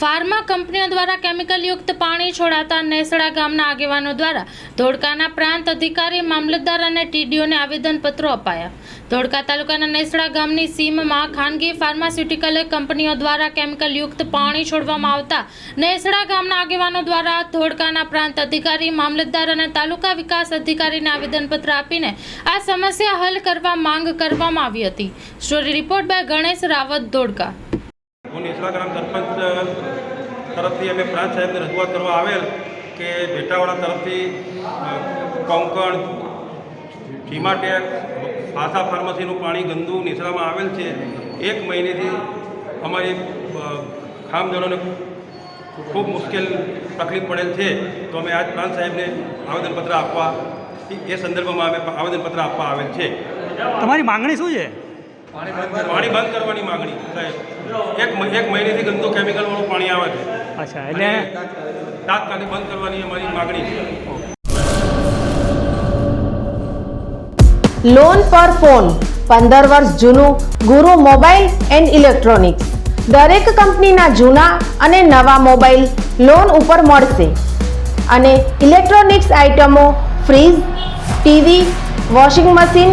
Pharma કંપનીઓ દ્વારા કેમિકલયુક્ત પાણી છોડાતા નેસડા ગામના આગેવાનો દ્વારા ધોળકાના પ્રાંત અધિકારી, મામલતદાર અને ટીડીઓને આવેદનપત્રો અપાયા. ધોળકા તાલુકાના નેસડા ગામની સીમમાં ખાનગી ફાર્માસ્યુટિકલ કંપનીઓ દ્વારા કેમિકલયુક્ત પાણી છોડવામાં આવતા નેસડા ગામના આગેવાનો દ્વારા ધોળકાના પ્રાંત અધિકારી, મામલતદાર અને તાલુકા વિકાસ અધિકારીને આવેદનપત્ર આપીને આ સમસ્યા હલ કરવા માંગ કરવામાં આવી હતી. Story report by Ganesh Rawat, Dholka. હું નેસડા ગ્રામ સરપંચ તરફથી અમે પ્રાંત સાહેબને રજૂઆત કરવા આવેલ કે ભેટાવાળા તરફથી કોંકણ ટીમાટેક આશા ફાર્મસીનું પાણી ગંદુ નેસડામાં આવેલ છે. એક મહિનેથી અમારી ખામજનોને ખૂબ મુશ્કેલ તકલીફ પડેલ છે. તો અમે આજ પ્રાંત સાહેબને આવેદનપત્ર આપવા, એ સંદર્ભમાં અમે આવેદનપત્ર આપવા આવેલ છે. તમારી માંગણી શું છે? પાણી બંધ કરવાની. માંગણી. એક એક મહિનેથી ગંદુ કેમિકલવાળું પાણી આવે છે. અચ્છા એટલે તાત્કાલિક બંધ કરવાની અમારી માંગણી છે. લોન પર ફોન પંદર વર્ષ જૂનું ગુરુ મોબાઈલ એન્ડ ઇલેક્ટ્રોનિક્સ. દરેક કંપનીના જૂના અને નવા મોબાઈલ લોન ઉપર મળશે. અને ઇલેક્ટ્રોનિક્સ આઇટમો fridge TV washing machine